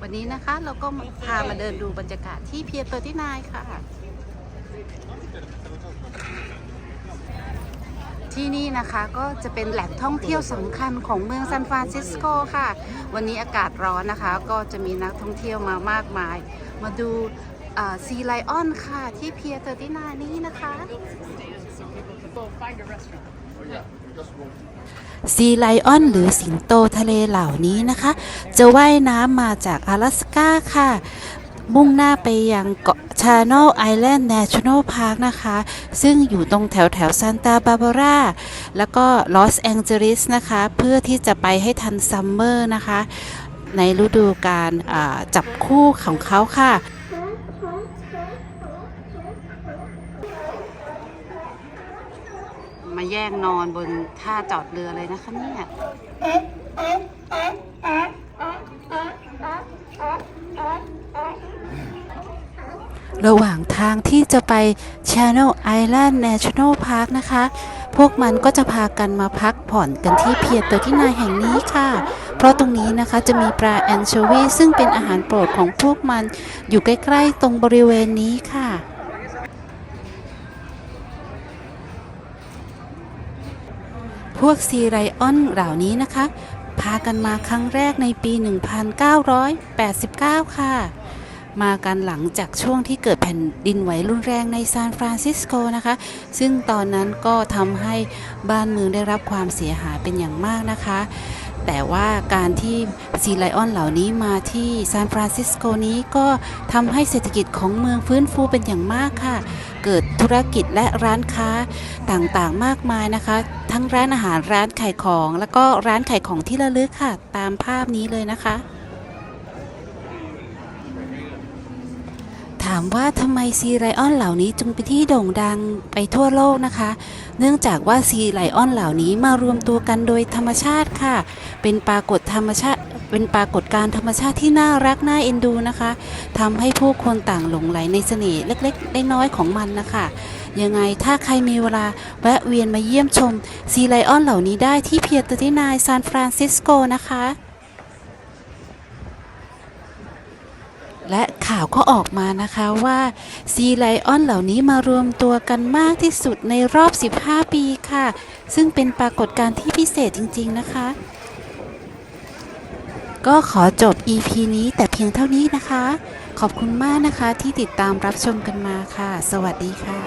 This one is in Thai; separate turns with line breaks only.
วันนี้นะคะแล้วก็พามาเดินดูบรรยากาศที่เพียร์เตอร์ที่นายค่ะ ที่นี่นะคะก็จะเป็นแหล่งท่องเที่ยวสำคัญของเมืองซานฟรานซิสโกค่ะ วันนี้อากาศร้อนนะคะ ก็จะมีนักท่องเที่ยวมามากมาย มาดูซีไลออนค่ะที่เพียร์เตอร์ที่นายนี้นะคะ ซีไลออนหรือสิงโตทะเลเหล่านี้นะคะ จะว่ายน้ำมาจาก阿拉สกาค่ะ มุ่งหน้าไปยังเกาะชา n น e l Island National Park นะคะ ซึ่งอยู่ตรงแถวแถวซานตาบาบาร่าแล้วก็ลอสแองเจลิสนะคะ เพื่อที่จะไปให้ทันซัมเมอร์นะคะ ในฤดูการจับคู่ของเขาค่ะ มาแย่งนอนบนท่าจอดเรือเลยนะคะเนี่ยระหว่างทางที่จะไป Channel Island National Park นะคะ พวกมันก็จะพากันมาพักผ่อนกันที่เพียร์เตอร์ที่นายแห่งนี้ค่ะ เพราะตรงนี้นะคะจะมีปลาแอนโชวีซึ่งเป็นอาหารโปรดของพวกมันอยู่ใกล้ ๆ ตรงบริเวณนี้ค่ะ พวกซีไรออนเหล่านี้นะคะ พากันมาครั้งแรกในปี 1989 ค่ะ มากันหลังจากช่วงที่เกิดแผ่นดินไหวรุนแรงในซานฟรานซิสโกนะคะ ซึ่งตอนนั้นก็ทำให้บ้านเมืองได้รับความเสียหายเป็นอย่างมากนะคะ แต่ว่าการที่ซีไลออนเหล่านี้มาที่ซานฟรานซิสโกนี้ก็ทำให้เศรษฐกิจของเมืองฟื้นฟูเป็นอย่างมากค่ะ เกิดธุรกิจและร้านค้าต่างๆมากมายนะคะ ทั้งร้านอาหารร้านขายของ แล้วก็ร้านขายของที่ระลึกค่ะ ตามภาพนี้เลยนะคะามว่าทำไมซีไลออนเหล่านี้จึงเป็นที่โด่งดังไปทั่วโลกนะคะ เนื่องจากว่าซีไลออนเหล่านี้มารวมตัวกันโดยธรรมชาติค่ะ เป็นปรากฏธรรมชาติ เป็นปรากฏการธรรมชาติที่น่ารักน่าเอ็นดูนะคะทำให้ผู้คนต่างหลงไหลในเสน่ห์เล็กๆน้อยๆของมันนะคะยังไงถ้าใครมีเวลาแวะเวียนมาเยี่ยมชมซีไลออนเหล่านี้ได้ที่เพียร์ตที่นายซานฟรานซิสโกนะคะ และข่าวก็ออกมานะคะว่าซีไลออนเหล่านี้มารวมตัวกันมากที่สุดในรอบ 15 ปีค่ะ ซึ่งเป็นปรากฏการณ์ที่พิเศษจริง ๆ นะคะ ก็ขอจบ EP นี้แต่เพียงเท่านี้นะคะ ขอบคุณมากนะคะที่ติดตามรับชมกันมาค่ะ สวัสดีค่ะ